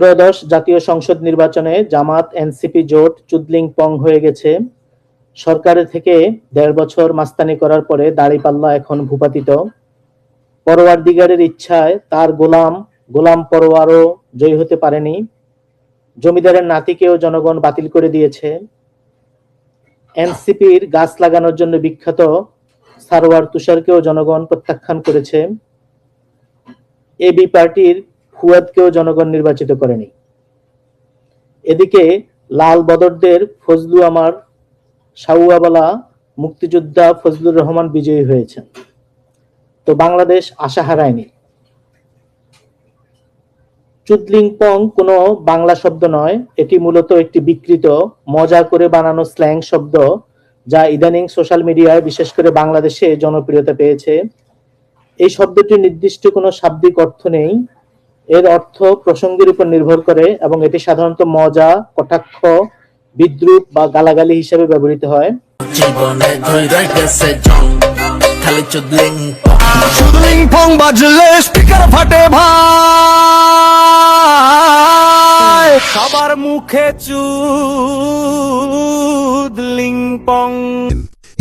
ত্রয়োদশ জাতীয় সংসদ নির্বাচনে জামাত, এনসিপি জোট চুদলিং পং হয়ে গেছে। সরকারের থেকে দেড় বছর মাস্তানি করার পরে দাড়িপাল্লা এখন ভূপাতিত। পরোয়ার দিগারের ইচ্ছায় তার গোলাম গোলাম পরোয়ারও জয়ী হতে পারেনি। জমিদারের নাতিকেও জনগণ বাতিল করে দিয়েছে। এনসিপির গাছ লাগানোর জন্য বিখ্যাত সারোয়ার তুষারকেও জনগণ প্রত্যাখ্যান করেছে। এবি পার্টির ফুয়াদকেও জনগণ নির্বাচিত করেনি। এদিকে লাল বদরদের ফজলু আমার সাউয়াবালা মুক্তিযোদ্ধা ফজলুর রহমান বিজয়ী হয়েছেন। তো বাংলাদেশ আশা হারায়নি। চুদলিংপং কোনো বাংলা শব্দ নয়, এটি মূলত একটি বিকৃত, মজা করে বানানো স্ল্যাং শব্দ, যা ইদানিং সোশ্যাল মিডিয়ায় বিশেষ করে বাংলাদেশে জনপ্রিয়তা পেয়েছে। এই শব্দটির নির্দিষ্ট কোনো শাব্দিক অর্থ নেই এর অর্থ প্রসঙ্গের উপর নির্ভর করে এবং এটি সাধারণত মজা কটাক্ষ বিদ্রুপ বা গালাগালি হিসেবে ব্যবহৃত হয়। জীবনে ধৈর্য গেছে জং খালি চুদলিং শুধলিং ফং বাজলে স্পিকার ফাটে ভাই। সবার মুখে চুদলিং পং।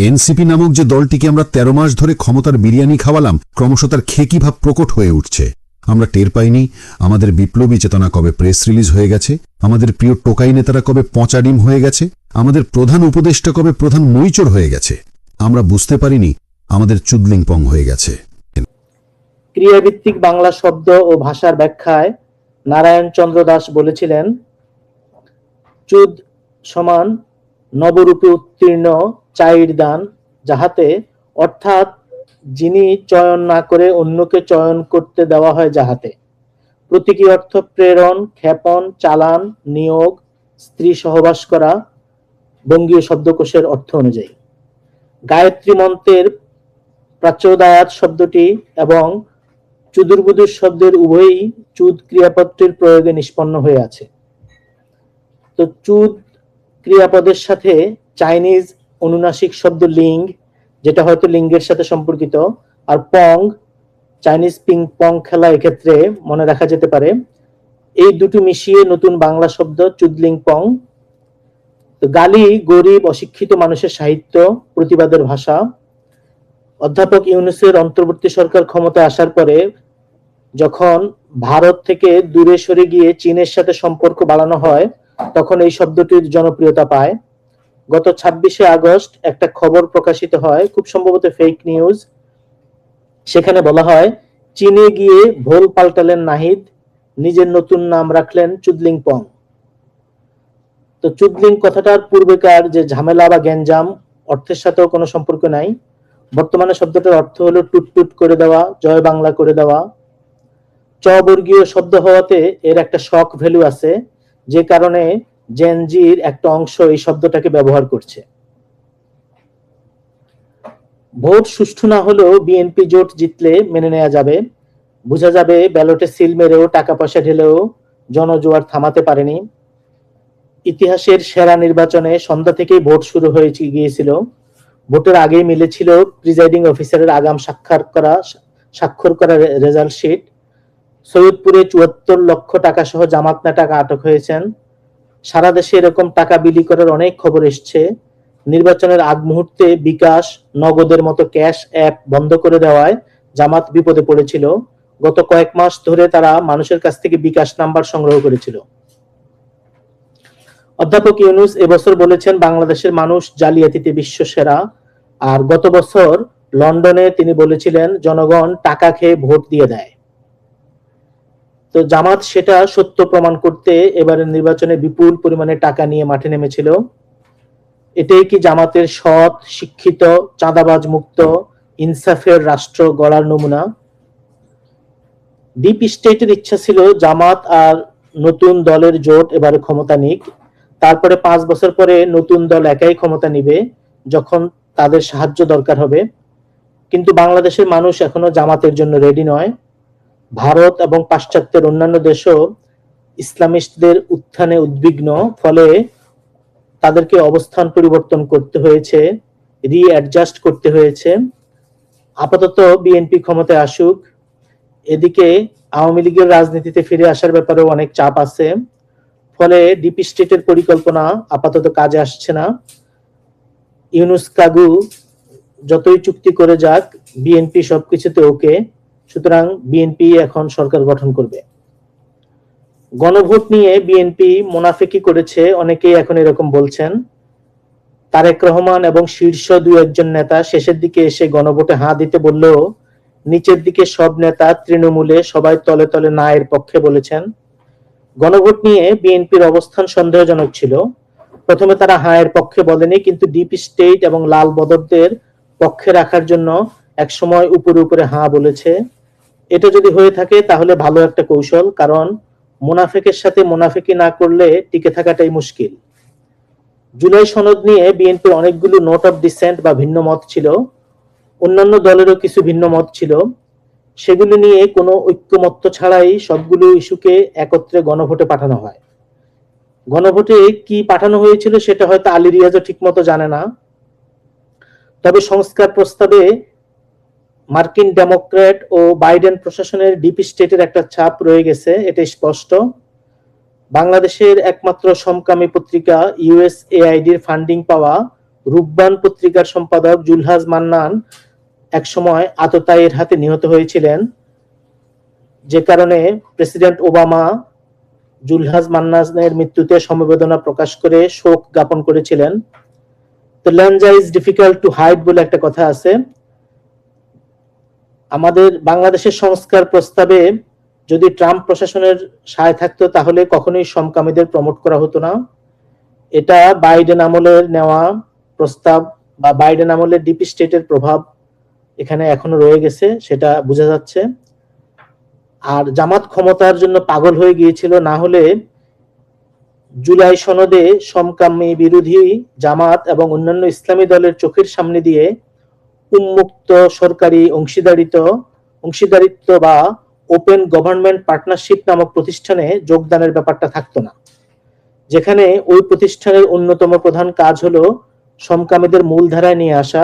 এনসিপি নামক যে দলটিকে আমরা তেরো মাস ধরে ক্ষমতার বিরিয়ানি খাওয়ালাম ক্রমশ তার খেকি ভাব প্রকট হয়ে উঠছে। আমরা টের পাইনি। আমাদের বিপ্লবী চেতনা কবে প্রেস রিলিজ হয়ে গেছে? আমাদের প্রিয় টোকাই নেতারা কবে পচা ডিম হয়ে গেছে? আমাদের প্রধান উপদেষ্টা কবে প্রধান মইচড় হয়ে গেছে? আমরা বুঝতে পারিনি, আমাদের চুদলিংপং হয়ে গেছে। ক্রিয়াভিত্তিক বাংলা শব্দ ও ভাষার ব্যাখ্যায় নারায়ণ চন্দ্র দাস বলেছিলেন, চুদ সমান নবরূপে উত্তীর্ণ চাইর দান যাহাতে অর্থাৎ যিনি চয়ন না করে অন্যকে চয়ন করতে দেওয়া হয় যাহাতে। প্রতীকী অর্থ প্রেরণ, ক্ষেপণ, চালান, নিয়োগ, স্ত্রী সহবাস করা, বঙ্গীয় শব্দকোষের অর্থ অনুযায়ী। গায়ত্রী মন্ত্রের প্রাচ্যোদায়াত শব্দটি এবং চুদুরবুদুর শব্দের উভয়ই চুদ ক্রিয়াপদটির প্রয়োগে নিষ্পন্ন হয়ে আছে। তো চুদ ক্রিয়াপদের সাথে চাইনিজ অনুনাসিক শব্দ লিঙ্গ যেটা হয়তো লিঙ্গের সাথে সম্পর্কিত। আর পং, চাইনিজ পিং পং খেলা এক্ষেত্রে মনে রাখা যেতে পারে। এই দুটো মিশিয়ে নতুন বাংলা শব্দ চুদলিং পং। গালি, গরিব, অশিক্ষিত মানুষের সাহিত্য, প্রতিবাদের ভাষা। অধ্যাপক ইউনুসের অন্তর্বর্তী সরকার ক্ষমতা আসার পরে যখন ভারত থেকে দূরে সরে গিয়ে চীনের সাথে সম্পর্ক বাড়ানো হয়, তখন এই শব্দটির জনপ্রিয়তা পায়। গত ছাব্বিশে আগস্ট একটা খবর প্রকাশিত হয়, খুব সম্ভবত ফেক নিউজ সেখানে বলা হয়, চীনে গিয়ে ভোল পাল্টালেন নাহিদ, নিজের নতুন নাম রাখলেন চুদলিং পং। তো চুদলিং কথাটার পূর্বেকার যে ঝামেলা বা গ্যাঞ্জাম, অর্থের সাথেও কোনো সম্পর্ক নাই। বর্তমানে শব্দটার অর্থ হলো টুট টুট করে দেওয়া, জয় বাংলা করে দেওয়া। চবর্গীয় শব্দ হওয়াতে এর একটা শখ ভ্যালু আছে, যে কারণে জেনজির একটা অংশ এই শব্দটাকে ব্যবহার করছে। ভোট সুষ্ঠু না হলেও বিএনপি জোট জিতলে মেনে নেওয়া যাবে। বোঝা যাবে ব্যালটে সিল মেরেও, টাকা পয়সা ঢেলেও জনজোয়ার থামাতে পারেনি। ইতিহাসের সেরা নির্বাচনে সন্ধ্যা থেকেই ভোট শুরু হয়ে গিয়েছিল। ভোটের আগেই মিলেছিল প্রিজাইডিং অফিসারের আগাম সাক্ষাৎ করা, স্বাক্ষর করা রেজাল্ট শিট। সৈয়দপুরে চুয়াত্তর লক্ষ টাকা সহ জামাত টাকা আটক হয়েছেন। সারা দেশে এরকম টাকা বিলি করার অনেক খবর এসছে। নির্বাচনের আগ মুহূর্তে বিকাশ, নগদের মতো ক্যাশ অ্যাপ বন্ধ করে দেওয়ায় জামাত বিপদে পড়েছিল। গত কয়েক মাস ধরে তারা মানুষের কাছ থেকে বিকাশ নাম্বার সংগ্রহ করেছিল। অধ্যাপক ইউনুস এবছর বলেছেন, বাংলাদেশের মানুষ জালিয়াতিতে বিশ্ব সেরা আর গত বছর লন্ডনে তিনি বলেছিলেন, জনগণ টাকা খেয়ে ভোট দিয়ে দেয়। তো জামাত সেটা সত্য প্রমাণ করতে এবারের নির্বাচনে বিপুল পরিমাণে টাকা নিয়ে মাঠে নেমেছিল। এটাই কি জামাতের সৎ, শিক্ষিত, চাঁদাবাজ মুক্ত, ইনসাফের রাষ্ট্র গড়ার নমুনা? ডিপ স্টেটের ইচ্ছা ছিল জামাত আর নতুন দলের জোট এবারে ক্ষমতা নিক। তারপরে পাঁচ বছর পরে নতুন দল একাই ক্ষমতা নিবে, যখন তাদের সাহায্য দরকার হবে। কিন্তু বাংলাদেশের মানুষ এখনও জামাতের জন্য রেডি নয়। ভারত এবং পাশ্চাত্যের অন্যান্য দেশও ইসলামিস্টদের উত্থানে উদ্বিগ্ন, ফলে তাদেরকে অবস্থান পরিবর্তন করতে হয়েছে রি অ্যাডজাস্ট করতে হয়েছে। আপাতত বিএনপি ক্ষমতায় আসুক। এদিকে আওয়ামী লীগের রাজনীতিতে ফিরে আসার ব্যাপারেও অনেক চাপ আছে। ফলে ডিপি স্টেটের পরিকল্পনা আপাতত কাজে আসছে না। ইউনুস কাগু যতই চুক্তি করে যাক, বিএনপি সবকিছুতে ওকে সুতরাং বিএনপি এখন সরকার গঠন করবে। গণভোট নিয়ে বিএনপি মুনাফিকি করেছে, অনেকেই এখন এরকম বলছেন। তারেক রহমান এবং শীর্ষ দুই একজন নেতা শেষের দিকে এসে গণভোটে হাঁ দিতে বললেও নিচের দিকে সব নেতা তৃণমূলে সবাই তলে তলে না এর পক্ষে বলেছেন। গণভোট নিয়ে বিএনপির অবস্থান সন্দেহজনক ছিল। প্রথমে তারা হাঁ এর পক্ষে বলেনি, কিন্তু ডিপ স্টেট এবং লাল বদরদের পক্ষে রাখার জন্য একসময় উপরে উপরে হাঁ বলেছে। এটা যদি হয়ে থাকে, তাহলে ভালো একটা কৌশল, কারণ মুনাফেকের সাথে মুনাফিকি না করলে টিকে থাকাটাই মুশকিল। জুলাই সনদ নিয়ে বিএনপির অনেকগুলো নোট অফ ডিসেন্ট বা ভিন্ন মত ছিল। অন্যান্য দলেরও কিছু ভিন্ন মত ছিল। সেগুলো নিয়ে কোনো ঐক্যমত্য ছাড়াই সবগুলো ইস্যুকে একত্রে গণভোটে পাঠানো হয়। গণভোটে কি পাঠানো হয়েছিল সেটা হয়তো আলী রিয়াজও ঠিকমতো জানে না। তবে সংস্কার প্রস্তাবে মার্কিন ডেমোক্রেট ও বাইডেন প্রশাসনের ডিপি স্টেটের একটা ছাপ রয়ে গেছে, এটা স্পষ্ট। বাংলাদেশের একমাত্র সমকামী পত্রিকা ইউএসএআইডির ফান্ডিং পাওয়া রূপবান পত্রিকার সম্পাদক জুলহাজ মান্নান একসময় আততায়ীর হাতে নিহত হয়েছিলেন। যে কারণে প্রেসিডেন্ট ওবামা জুলহাজ মান্নানের মৃত্যুতে সমবেদনা প্রকাশ করে শোক জ্ঞাপন করেছিলেন। তো ল্যাঞ্জা ইজ ডিফিকাল্ট টু হাইড বলে একটা কথা আছে। আমাদের বাংলাদেশের সংস্কার প্রস্তাবে যদি ট্রাম্প প্রশাসনের সায় থাকতো, তাহলে কখনোই সমকামীদের প্রমোট করা হতো না। এটা বাইডেন আমলের নেওয়া প্রস্তাব বা বাইডেন আমলের ডিপি স্টেটের প্রভাব এখানে এখনও রয়ে গেছে, সেটা বোঝা যাচ্ছে। আর জামাত ক্ষমতার জন্য পাগল হয়ে গিয়েছিল, না হলে জুলাই সনদে সমকামী বিরোধী জামাত এবং অন্যান্য ইসলামী দলের চোখের সামনে দিয়ে উন্মুক্ত সরকারি অংশীদারিত্ব অংশীদারিত্ব বা ওপেন গভর্নমেন্ট পার্টনারশিপ নামক প্রতিষ্ঠানে যোগদানের ব্যাপারটা থাকতো না। যেখানে ওই প্রতিষ্ঠানের অন্যতম প্রধান কাজ হলো সমকামীদের মূলধারায় নিয়ে আসা।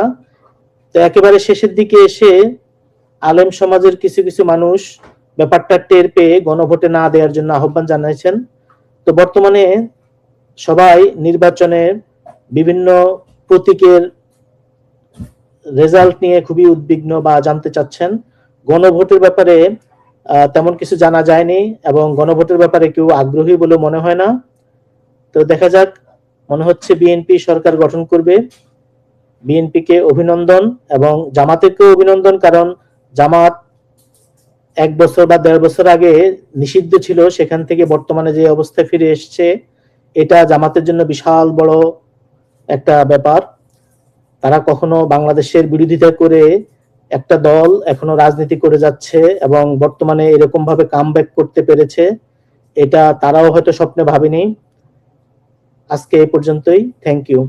তো একেবারে শেষের দিকে এসে আলেম সমাজের কিছু কিছু মানুষ ব্যাপারটা টের পেয়ে গণভোটে না দেওয়ার জন্য আহ্বান জানিয়েছেন তো বর্তমানে সবাই নির্বাচনে বিভিন্ন প্রতীকের রেজাল্ট নিয়ে খুবই উদ্বিগ্ন বা জানতে চাচ্ছেন। গণভোটের ব্যাপারে তেমন কিছু জানা যায়নি এবং গণভোটের ব্যাপারে কেউ আগ্রহী বলে মনে হয় না। তো দেখা যাক, মনে হচ্ছে বিএনপি সরকার গঠন করবে। বিএনপি কে অভিনন্দন এবং জামাতেকেও অভিনন্দন কারণ জামাত এক বছর বা দেড় বছর আগে নিষিদ্ধ ছিল, সেখান থেকে বর্তমানে যে অবস্থায় ফিরে এসছে, এটা জামাতের জন্য বিশাল বড় একটা ব্যাপার। তারা কখনো বাংলাদেশের বিরোধিতা করে একটা দল এখনও রাজনীতি করে যাচ্ছে এবং বর্তমানে এরকম ভাবে কাম করতে পেরেছে, এটা তারাও হয়তো স্বপ্নে ভাবেনি। আজকে এই পর্যন্তই। Thank you